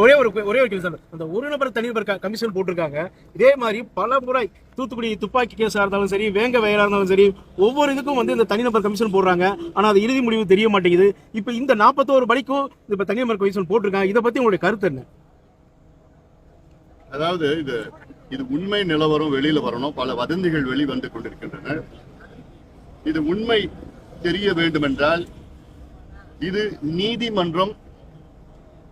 ஒரே ஒரு ஒரே ஒரு கேள்வி சார் அந்த ஒரு நபர் தனிநபர் கமிஷன் போட்டிருக்காங்க. இதே மாதிரி பல முறை தூத்துக்குடி துப்பாக்கி கேஸாக இருந்தாலும் சரி வேங்க வயலாக இருந்தாலும் சரி ஒவ்வொரு இதுக்கும் வந்து இந்த தனிநபர் கமிஷன் போடுறாங்க. ஆனால் அது இறுதி முடிவு தெரிய மாட்டேங்குது. இப்போ இந்த நாற்பத்தோரு படிக்கும் இப்ப தனிநபர் கமிஷன் போட்டிருக்காங்க. இதை பற்றி உங்களுடைய கருத்து என்ன? அதாவது இது இது உண்மை நிலவரம் வெளியில் வரணும். பல வதந்திகள் வெளிவந்து கொண்டிருக்கின்றன. இது உண்மை தெரிய வேண்டுமென்றால் இது நீதிமன்றம்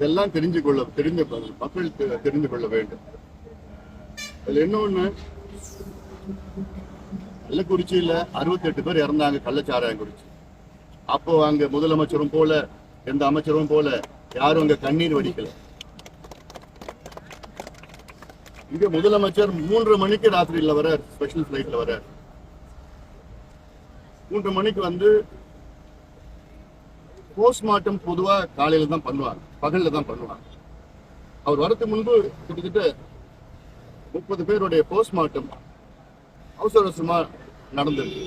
இதெல்லாம் தெரிஞ்சு கொள்ள தெரிஞ்ச மக்கள் தெரிந்து கொள்ள வேண்டும். அதுல இன்னொன்னு கள்ளக்குறிச்சியில அறுபத்தி எட்டு பேர் இறந்தாங்க கள்ளச்சாராயம் குறிச்சி அப்போ அங்க முதலமைச்சரும் போல எந்த அமைச்சரும் போல யாரும் அங்க கண்ணீர் வடிக்கல. இங்க முதலமைச்சர் மூன்று மணிக்கு ராத்திரியில வர ஸ்பெஷல் பிளைட்ல வர மூன்று மணிக்கு வந்து போஸ்ட்மார்ட்டம் பொதுவா காலையில தான் பண்ணுவாங்க. பகல்ல தான் பண்ணுவாங்க. அவர் வரதுக்கு முன்பு கிட்டத்தட்ட முப்பது பேருடைய போஸ்ட்மார்ட்டம் அவசர அவசரமா நடந்திருக்கு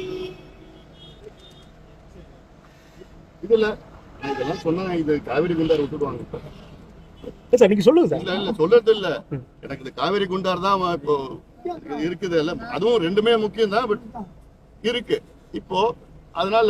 இதுல இதெல்லாம் சொன்னா இது காவிரி குண்டார் விட்டுடுவாங்க சார் நீங்க சொல்லுங்க சார். இல்ல இல்ல சொல்றது இல்ல எனக்கு இந்த காவேரி குண்டார் தான் இப்போ இருக்குது. அதுவும் ரெண்டுமே முக்கியம் தான் பட் இருக்கு. இப்போ அதனால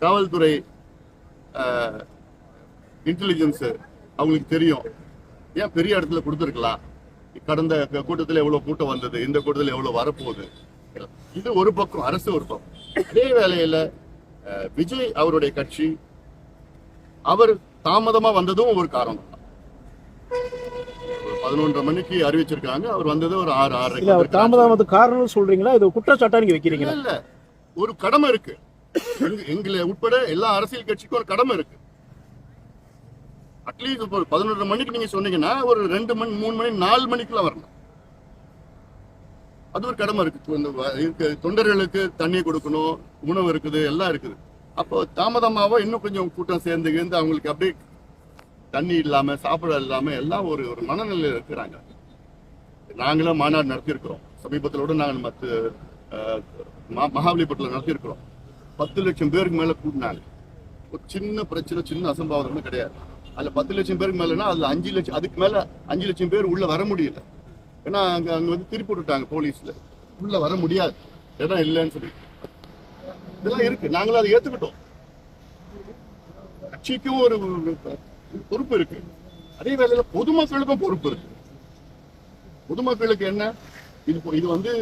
காவல்துறை இன்டெலிஜென்ஸ் அவங்களுக்கு தெரியும். ஏன் பெரிய இடத்துல கொடுத்துருக்கலாம்? கடந்த கூட்டத்துல எவ்வளவு கூட்டம் வந்தது? இந்த கூட்டத்துல எவ்வளவு வரப்போகுது? இது ஒரு பக்கம் அரசு ஒரு பக்கம். அதே வேளையில அஹ், விஜய் அவருடைய கட்சி அவர் தாமதமா வந்ததும் ஒரு காரணம். பதினொன்றரை மணிக்கு அறிவிச்சிருக்காங்க. அவர் வந்தது ஒரு ஆறு அவர் தாமதமாவது காரணம் சொல்றீங்களா? இது குற்றச்சாட்டா நீங்க வைக்கிறீங்களா? இல்ல. ஒரு கடமை இருக்கு. எங்களை உட்பட எல்லா அரசியல் கட்சிக்கும் ஒரு கடமை இருக்கு. அட்லீஸ்ட் இப்போ பதினொரு மணிக்கு நீங்க சொன்னீங்கன்னா ஒரு ரெண்டு மணி மூணு மணி நாலு மணிக்குள்ள வரணும். அது ஒரு கடமை இருக்கு. இந்த தொண்டர்களுக்கு தண்ணி கொடுக்கணும் உணவு இருக்குது எல்லாம் இருக்குது. அப்போ தாமதமாவோ இன்னும் கொஞ்சம் கூட்டம் சேர்ந்து இருந்து அவங்களுக்கு அப்படியே தண்ணி இல்லாம சாப்பிட இல்லாம எல்லாம் ஒரு ஒரு மனநிலையில் இருக்கிறாங்க. நாங்களும் மாநாடு நடத்தியிருக்கிறோம். சமீபத்தில் கூட நாங்கள் மற்ற மகாபலிபுரத்தில் நடத்தியிருக்கிறோம். பத்து லட்சம் பேருக்கு மேல கூட்டினாங்க. ஒரு சின்ன பிரச்சனை சின்ன அசம்பாவிதம் கிடையாது. அதுல பத்து லட்சம் பேருக்கு மேலனா அதுல அஞ்சு லட்சம் அதுக்கு மேல அஞ்சு லட்சம் பேர் உள்ள வர முடியல. ஏன்னா அங்க அங்க வந்து திருப்பி விட்டுட்டாங்க போலீஸ்ல. உள்ள வர முடியாது. இடம் இல்லைன்னு சொல்லி. இதெல்லாம் இருக்கு. நாங்களும் அதை ஏத்துக்கிட்டோம். கட்சிக்கும் ஒரு பொறுப்பு இருக்கு. அதே வேலையில பொதுமக்களுக்கும் பொறுப்பு இருக்கு. பொதுமக்களுக்கு என்ன? இது இது வந்து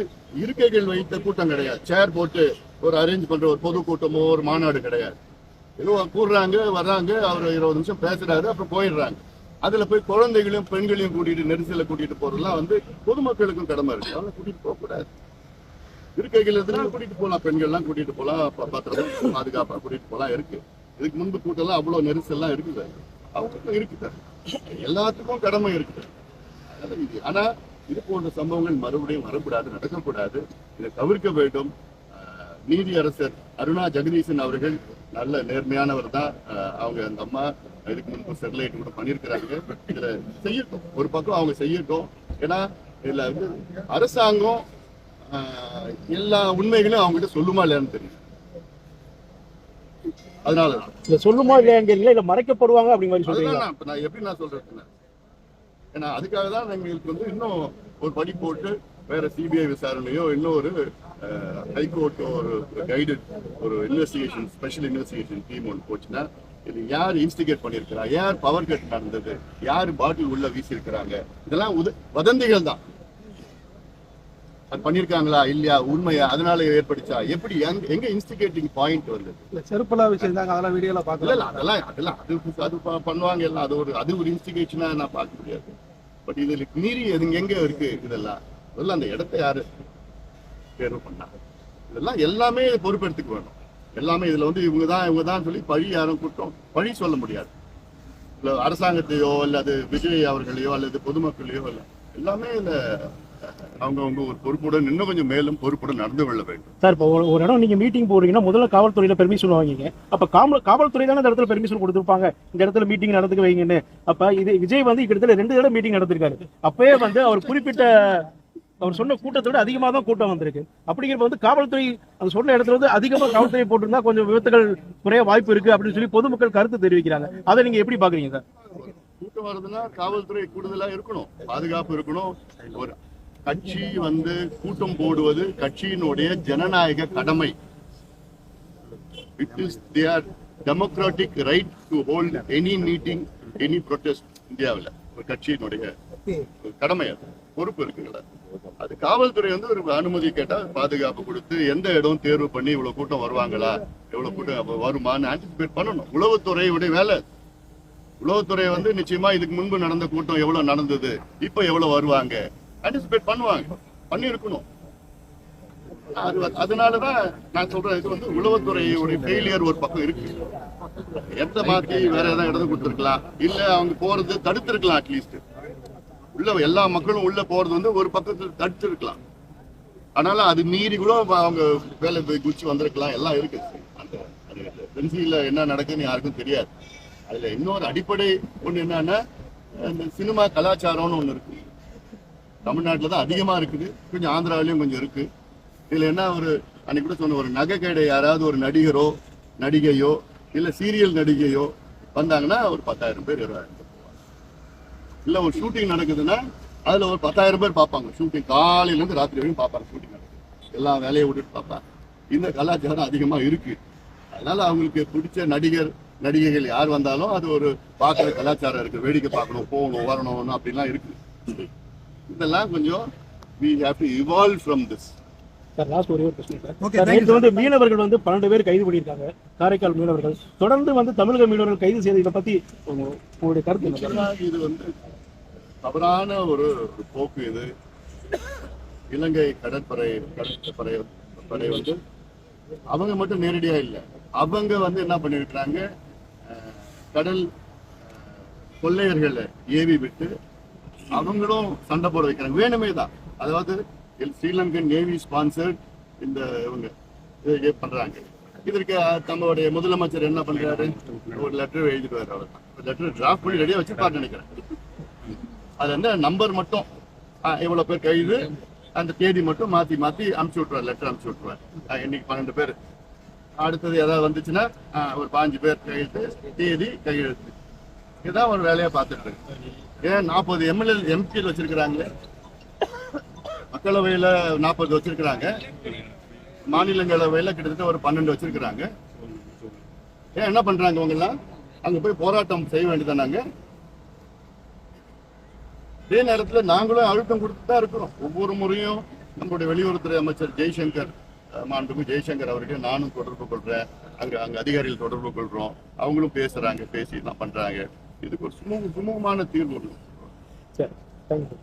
இருக்கைகள் வைத்த கூட்டம் கிடையாது. சேர் போட்டு ஒரு அரேஞ்ச் பண்ற ஒரு பொது கூட்டமோ ஒரு மாநாடு கிடையாது. ஏதோ கூடுறாங்க வர்றாங்க அவர் இருபது நிமிஷம் பேசுறாரு அப்புறம் போயிடுறாங்க. அதுல போய் குழந்தைகளையும் பெண்களையும் கூட்டிட்டு நெரிசல கூட்டிட்டு போறதுலாம் வந்து பொதுமக்களுக்கும் கடமை இருக்கு. அவங்கள கூட்டிட்டு போக கூடாது. இருக்கைகள் எதுனா கூட்டிட்டு போகலாம் பெண்கள்லாம் கூட்டிட்டு போகலாம் பத்திரம் பாதுகாப்பா கூட்டிட்டு போகலாம் இருக்கு. இதுக்கு முன்பு கூட்டம்லாம் அவ்வளவு நெரிசல்லாம் இருக்குது. அவங்களுக்கும் இருக்குது எல்லாத்துக்கும் கடமை இருக்குது அதனால இது- ஆனா இது போன்ற சம்பவங்கள் மறுபடியும் வரக்கூடாது நடக்கக்கூடாது. இதை தவிர்க்க வேண்டும். ஆஹ் நீதி அரசர் அருணா ஜெகதீசன் அவர்கள் நல்ல நேர்மையானவர் தான். அவங்க அந்த அம்மா இதுக்கு முன்பு ஸ்டெர்லைட் கூட பண்ணியிருக்கிறாங்க. இதுல செய்யட்டும். ஒரு பக்கம் அவங்க செய்யட்டும். ஏன்னா இதுல வந்து அரசாங்கம் எல்லா உண்மைகளையும் அவங்ககிட்ட சொல்லுமா இல்லையான்னு தெரியும் அதனால இல்ல சொல்லுமா இல்லையாங்கிறீங்களா இல்ல மறைக்கப்படுவாங்க அப்படிங்கிற மாதிரி இப்ப நான் எப்படி நான் சொல்றேன்? ஏன்னா அதுக்காக தான் எங்களுக்கு வந்து இன்னும் ஒரு படி போட்டு வேற சிபிஐ விசாரணையோ இன்னும் ஒரு ஹைகோர்ட் ஒரு கைடட் ஒரு இன்வெஸ்டிகேஷன் ஸ்பெஷல் இன்வெஸ்டிகேஷன் டீம் ஒன்று போச்சுன்னா இது யார் இன்ஸ்டிகேட் பண்ணியிருக்கிறா? யார் பவர் கட் நடந்தது? யார் பாட்டில் உள்ள வீசியிருக்கிறாங்க? இதெல்லாம் உத- வதந்திகள் தான். அது பண்ணிருக்காங்களா இல்லையா? உண்மையா? அதனால ஏற்பட்டுச்சா எப்படி எங்க- எங்க இன்ஸ்டிகேட்டிங் பாயிண்ட் வந்தது? இல்ல செருப்பெல்லாம் வச்சிருந்தாங்க அதெல்லாம் வீடியோல பாக்கல அதெல்லாம் அதெல்லாம் அது அது பண்ணுவாங்க எல்லாம். அது ஒரு அது ஒரு இன்ஸ்டிகேஷனா நான் பார்க்க முடியாது. பட் இதுல மீறி எது எங்க இருக்கு? இதெல்லாம். அதெல்லாம் அந்த இடத்த யாரு? தேர்வு பண்ணாங்க இதெல்லாம் எல்லாமே பொறுப்பெடுத்துக்க வேணும். எல்லாமே இதுல வந்து இவங்க தான் இவங்க தான் சொல்லி பழி யாரும் குற்றம் பழி சொல்ல முடியாது. இல்ல அரசாங்கத்தையோ அல்லது விஜய் அவர்களையோ அல்லது பொதுமக்களையோ இல்ல. எல்லாமே அவங்க அவங்க ஒரு பொறுப்புடன் இன்னும் கொஞ்சம் மேலும் பொறுப்புடன் நடந்து கொள்ள வேண்டும். சார் இப்போ ஒரு ஒரு இடம் நீங்க மீட்டிங் போறீங்கன்னா முதல்ல காவல்துறையில பெர்மிஷன் வாங்கிங்க. அப்ப காவல் காவல்துறை தானே இந்த இடத்துல பெர்மிஷன் கொடுத்துருப்பாங்க. இந்த இடத்துல மீட்டிங் நடந்துக்க வைங்கன்னு. அப்ப இது விஜய் வந்து கிட்டத்தட்ட ரெண்டு தடவை மீட்டிங் நடந்திருக்காரு அப்பவே வந்து அவர் குறிப்பிட்ட அவர் சொன்ன கூட்டத்தை விட அதிகமாக தான் கூட்டம் வந்திருக்கு. அப்படிங்கிறப்ப வந்து காவல்துறை அந்த சொன்ன இடத்துல வந்து அதிகமாக காவல்துறை போட்டிருந்தா கொஞ்சம் விபத்துகள் குறைய வாய்ப்பு இருக்கு அப்படின்னு சொல்லி பொதுமக்கள் கருத்து தெரிவிக்கிறாங்க. அதை நீங்க எப்படி பாக்குறீங்க சார்? கூட்டம் வருதுன்னா காவல்துறை கூடுதலா இருக்கணும். பாதுகாப்பு இருக்கணும். ஒரு கட்சி வந்து கூட்டம் போடுவது கட்சியினுடைய ஜனநாயக கடமை. It is their democratic right to hold any meeting any protest இந்தியாவில். ஒரு கட்சியினுடைய கடமை அது. பொறுப்பு இருக்குல்ல அது காவல்துறை வந்து ஒரு அனுமதி கேட்டா பாதுகாப்பு கொடுத்து எந்த இடம் தேர்வு பண்ணி இவ்வளவு கூட்டம் வருவாங்களா? எவ்வளவு கூட்டம் வருமான்னு ஆன்டிசிபேட் பண்ணணும். உளவுத்துறையுடைய வேலை. உளவுத்துறை வந்து நிச்சயமா இதுக்கு முன்பு நடந்த கூட்டம் எவ்வளவு நடந்தது? இப்ப எவ்வளவு வருவாங்க? ஆன்டிசிபேட் பண்ணுவாங்க. பண்ணிருக்கணும் அதனாலதான் நான் சொல்றேன் இது வந்து உளவுத்துறையுடைய ஃபெயிலியர் ஒரு பக்கம் இருக்கு. எந்த மாத்தி வேற ஏதாவது இடத்த கொடுத்துருக்கலாம். இல்ல அவங்க போறது தடுத்திருக்கலாம் அட்லீஸ்ட் உள்ள எல்லா மக்களும் உள்ள போறது வந்து ஒரு பக்கத்துல தடுத்துருக்கலாம். அதனால அது மீறி கூட அவங்க வேலை போய் குச்சி வந்திருக்கலாம். எல்லாம் இருக்கு. அந்த அது பென்சில என்ன நடக்குதுன்னு யாருக்கும் தெரியாது. அதுல இன்னொரு அடிப்படை ஒண்ணு என்னன்னா இந்த சினிமா கலாச்சாரம்னு ஒண்ணு இருக்கு. தமிழ்நாட்டில் தான் அதிகமா இருக்குது. கொஞ்சம் ஆந்திராவிலயும் கொஞ்சம் இருக்கு. இதுல என்ன ஒரு அன்னைக்கு கூட சொன்ன ஒரு நகை கடை யாராவது ஒரு நடிகரோ நடிகையோ இல்ல சீரியல் நடிகையோ வந்தாங்கன்னா ஒரு பத்தாயிரம் பேர் இருபதாயிரம் இல்ல ஒரு ஷூட்டிங் நடக்குதுன்னா அதுல ஒரு பத்தாயிரம் பேர் பார்ப்பாங்க. ஷூட்டிங் காலையில இருந்து ராத்திரி வரைக்கும் பார்ப்பாங்க ஷூட்டிங் நடக்குது எல்லா வேலையை விட்டுட்டு பார்ப்பாங்க. இந்த கலாச்சாரம் அதிகமா இருக்கு. அதனால அவங்களுக்கு பிடிச்ச நடிகர் நடிகைகள் யார் வந்தாலும் அது ஒரு பார்க்குற கலாச்சாரம் இருக்கு. வேடிக்கை பார்க்கணும் போகணும் வரணும் அப்படிலாம் இருக்கு. இதெல்லாம் கொஞ்சம் we have to evolve from this. Sir last ஒரே ஒரு கொஸ்டின் வந்து மீனவர்கள் வந்து பன்னெண்டு பேர் கைது பண்ணியிருக்காங்க. காரைக்கால் மீனவர்கள். தொடர்ந்து வந்து தமிழக மீனவர்கள் கைது செய்த இதை பத்தி உங்க- உங்களுடைய கருத்து இது வந்து தவறான ஒரு போக்கு இது. இலங்கை கடற்படை கடற்படை படை வந்து அவங்க மட்டும் நேரடியா இல்லை. அவங்க வந்து என்ன பண்ணிருக்கிறாங்க? கடல் கொள்ளையர்களை ஏவி விட்டு அவங்களும் சண்டை போட வைக்கிறாங்க. வேணுமே தான். அதாவது ஸ்ரீலங்கன் நேவி ஸ்பான்சர்ட் இந்த இவங்க இதை பண்றாங்க. இதற்கு தம்முடைய முதலமைச்சர் என்ன பண்றாரு? ஒரு லெட்டர் எழுதிடுவாரு அவர் லெட்டர் டிராஃப்ட் பண்ணி ரெடியா வச்சிருப்பாரு நினைக்கிறேன். அது வந்து நம்பர் மட்டும். அஹ், பேர் கைது? அந்த தேதி மட்டும் மாற்றி மாற்றி அனுப்பிச்சி விட்ருவார் லெட்டர் அனுப்பிச்சி விட்ருவார் இன்னைக்கு பன்னெண்டு பேர். அடுத்தது ஏதாவது வந்துச்சுன்னா ஒரு பாஞ்சு பேர் கையெழுத்து தேதி கையெழுத்து. இதுதான் ஒரு வேலையாக பார்த்துட்டு இருக்கு ஏன் நாற்பது எம்எல்ஏ எம்பியில் வச்சிருக்கிறாங்களே? மக்களவையில நாற்பது வச்சிருக்கிறாங்க. மாநிலங்களவையில் கிட்டத்தட்ட ஒரு பன்னெண்டு வச்சிருக்கிறாங்க. ஏன் என்ன பண்றாங்க அவங்க அங்கே போய் போராட்டம் செய்ய வேண்டியதானாங்க அதே நேரத்துல நாங்களும் அழுத்தம் கொடுத்து தான் இருக்கிறோம். ஒவ்வொரு முறையும் நம்முடைய வெளியுறவுத்துறை அமைச்சர் ஜெய்சங்கர் மாண்புமிகு ஜெய்சங்கர் அவர்கள் நானும் தொடர்பு கொள்றேன். அங்க அங்க அதிகாரிகள் தொடர்பு கொள்றோம். அவங்களும் பேசுறாங்க பேசி எல்லாம் பண்றாங்க. இதுக்கு ஒரு சுமூக சுமூகமான தீர்வு ஒண்ணு. சரி தேங்க்யூ